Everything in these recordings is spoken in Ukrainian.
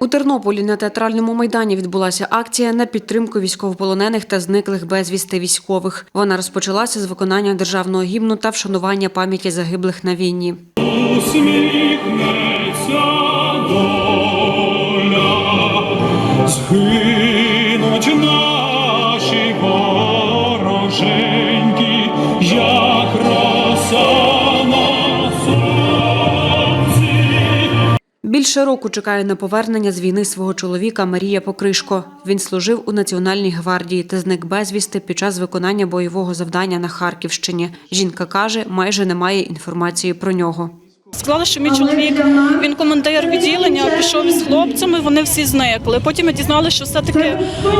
У Тернополі на театральному майдані відбулася акція на підтримку військовополонених та зниклих безвісти військових. Вона розпочалася з виконання державного гімну та вшанування пам'яті загиблих на війні. усміхнеться доля, наші Більше року чекає на повернення з війни свого чоловіка Марія Покришко. Він служив у Національній гвардії та зник безвісти під час виконання бойового завдання на Харківщині. Жінка каже, майже немає інформації про нього. Сказали, що мій чоловік він командир відділення, пішов із хлопцями. Вони всі зникли. Потім ми дізналися, що все-таки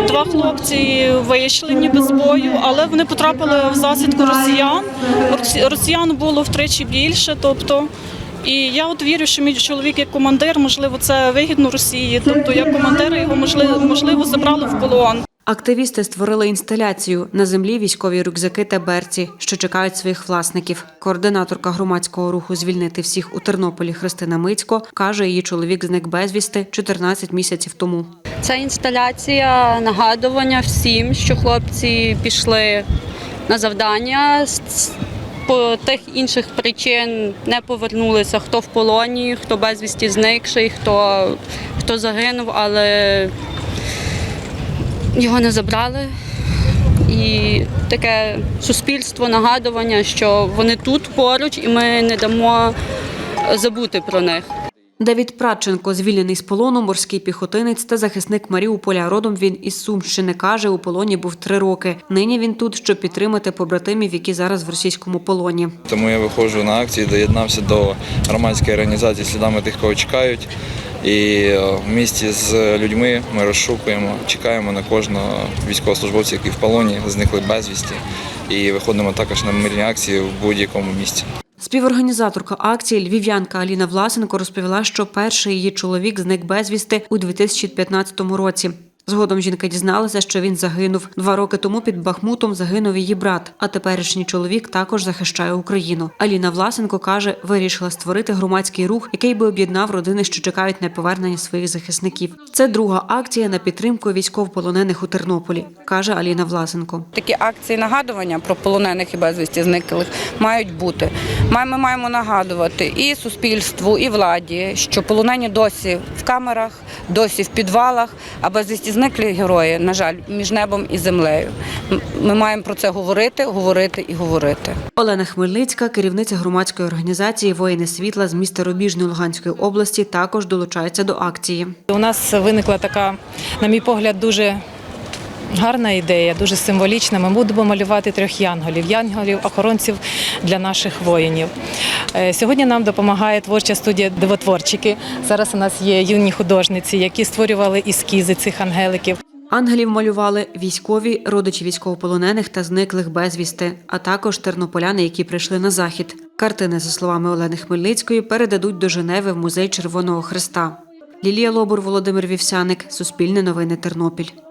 два хлопці вийшли ніби з бою, але вони потрапили в засідку росіян. Росіян було втричі більше. Тобто, і я от вірю, що мій чоловік як командир, можливо, це вигідно Росії. Тобто, як командира його можливо, можливо забрали в полон. Активісти створили інсталяцію на землі військові рюкзаки та берці, що чекають своїх власників. Координаторка громадського руху звільнити всіх у Тернополі Христина Мицько каже, її чоловік зник безвісти 14 місяців тому. Це інсталяція нагадування всім, що хлопці пішли на завдання по тих інших причин не повернулися. Хто в полоні, хто безвісті зникший, хто, хто загинув, але його не забрали. І таке суспільство, нагадування, що вони тут поруч, і ми не дамо забути про них. Давід Прадченко, звільнений з полону, морський піхотинець та захисник Маріуполя. Родом він із Сумщини каже, у полоні був три роки. Нині він тут, щоб підтримати побратимів, які зараз в російському полоні. Тому я виходжу на акції, доєднався до громадської організації слідами тих, кого чекають. І е, в місті з людьми ми розшукуємо, чекаємо на кожного військовослужбовця, який в полоні, зникли безвісті. І виходимо також на мирні акції в будь-якому місці. Співорганізаторка акції львів'янка Аліна Власенко розповіла, що перший її чоловік зник безвісти у 2015 році. Згодом жінка дізналася, що він загинув. Два роки тому під Бахмутом загинув її брат, а теперішній чоловік також захищає Україну. Аліна Власенко каже, вирішила створити громадський рух, який би об'єднав родини, що чекають на повернення своїх захисників. Це друга акція на підтримку військовополонених у Тернополі, каже Аліна Власенко. Такі акції нагадування про полонених і безвісті зниклих мають бути. Ми маємо нагадувати і суспільству, і владі, що полонені досі в камерах, досі в підвалах, а безвісті зниклі герої, на жаль, між небом і землею. Ми маємо про це говорити, говорити і говорити. Олена Хмельницька, керівниця громадської організації Воїни світла з міста Рубіжної Луганської області, також долучається до акції. У нас виникла така, на мій погляд, дуже гарна ідея, дуже символічна. Ми будемо малювати трьох янголів, янголів, охоронців для наших воїнів. Е, Сьогодні нам допомагає творча студія Дивотворчики. Зараз у нас є юні художниці, які створювали ескізи цих ангеликів. Ангелів малювали військові, родичі військовополонених та зниклих безвісти, а також тернополяни, які прийшли на захід. Картини, за словами Олени Хмельницької, передадуть до Женеви в музей Червоного Христа. Лілія Лобур, Володимир Вівсяник, Суспільне новини Тернопіль.